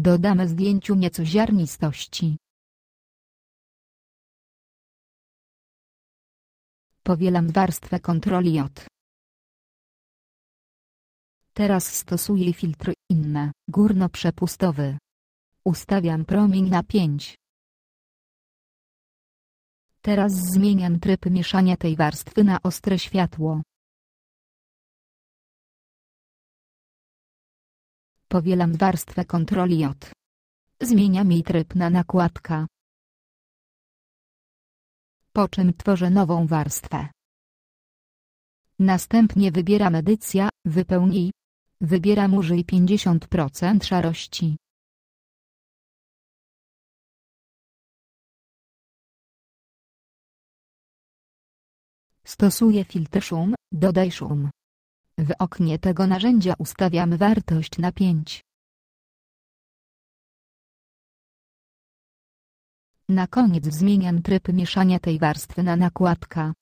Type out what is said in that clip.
Dodamy zdjęciu nieco ziarnistości. Powielam warstwę kontroli J. Teraz stosuję filtr inne, górno-przepustowy. Ustawiam promień na 5. Teraz zmieniam tryb mieszania tej warstwy na ostre światło. Powielam warstwę kontroli J. Zmieniam jej tryb na nakładka. Po czym tworzę nową warstwę. Następnie wybieram edycja, wypełnij. Wybieram użyj 50% szarości. Stosuję filtr szum, dodaj szum. W oknie tego narzędzia ustawiam wartość na 5. Na koniec zmieniam tryb mieszania tej warstwy na nakładka.